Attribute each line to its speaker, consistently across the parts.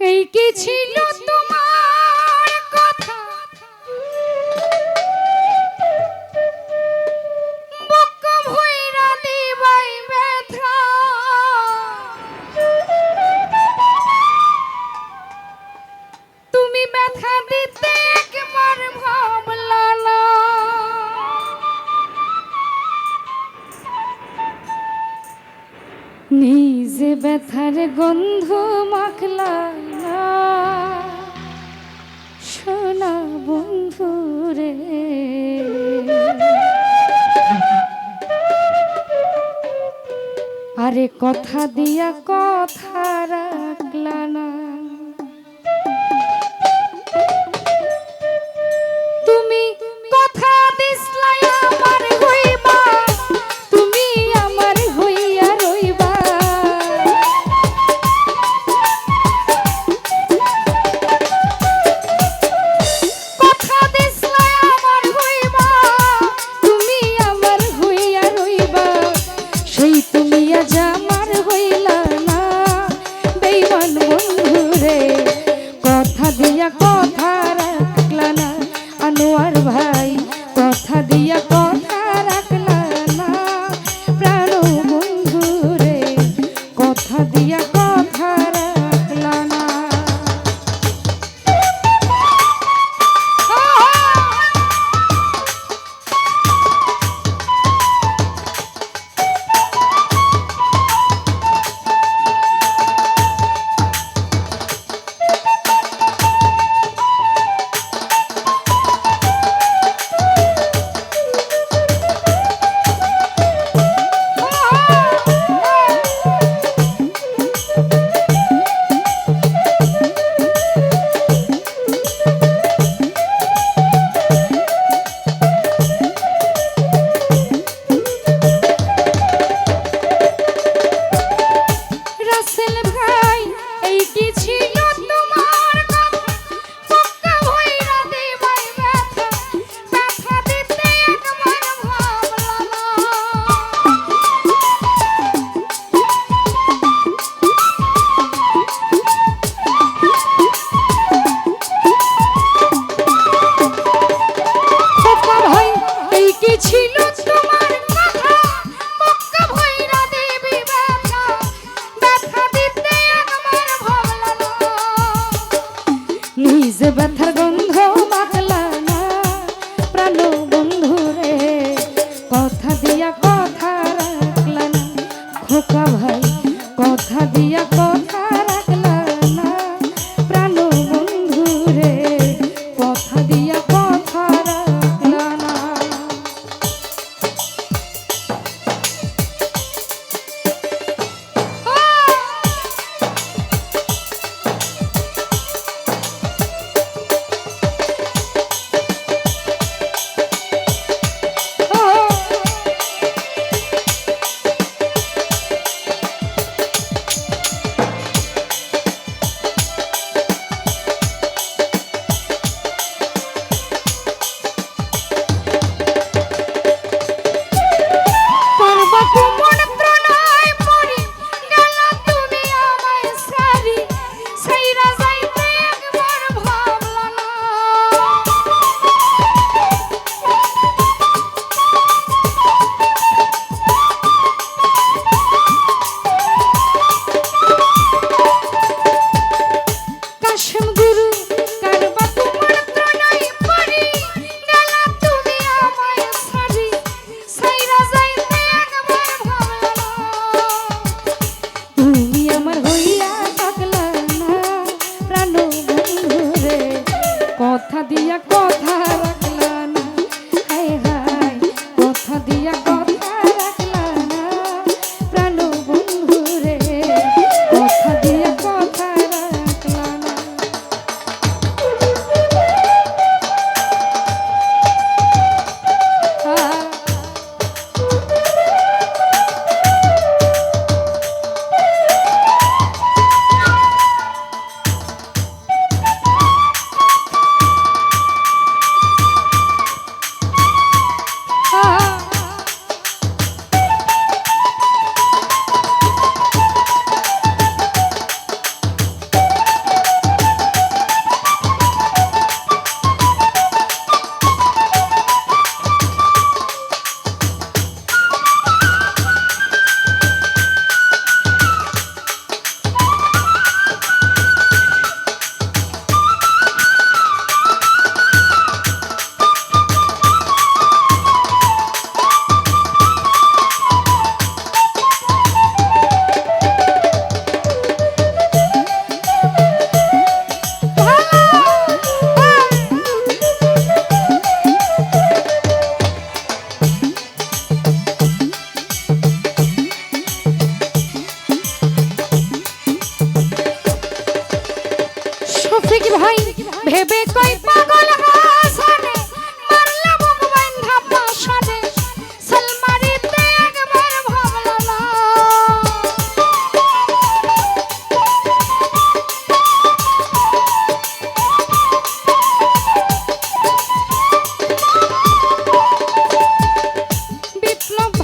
Speaker 1: এই কি ছিল তোমার কথা? ব্যথা। তুমি ব্যথা ভাবলা না নিজে ব্যথার গন্ধ মাখলা। সোনা বন্ধু রে। আরে কথা দিয়া কথা রাখলা না। দেখা দিয়া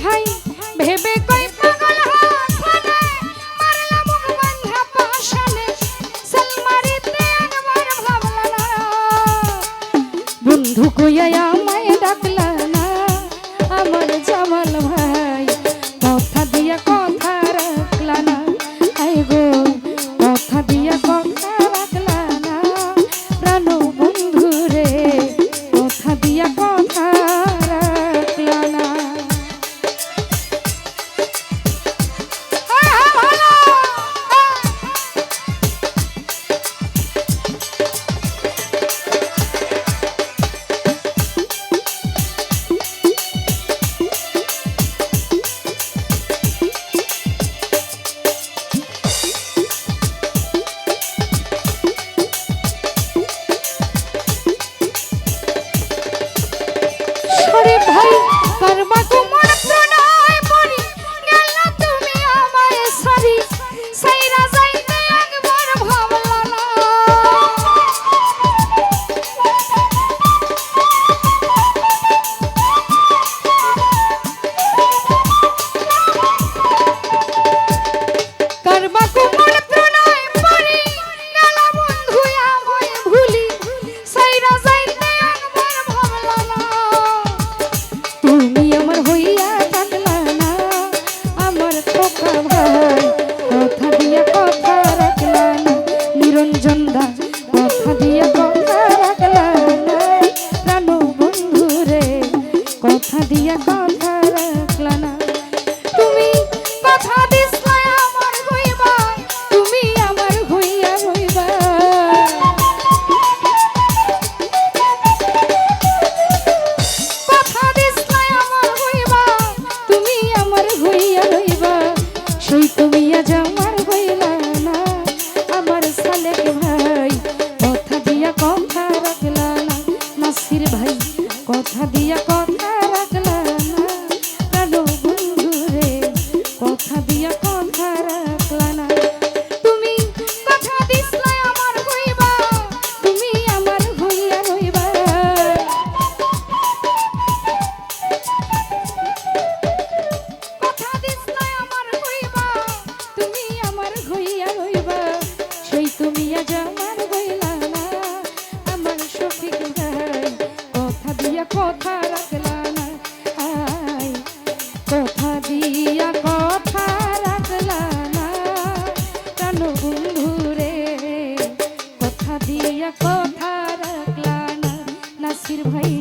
Speaker 1: ভাই ভেবে সেই তুমি আজ নাসির ভাইয়া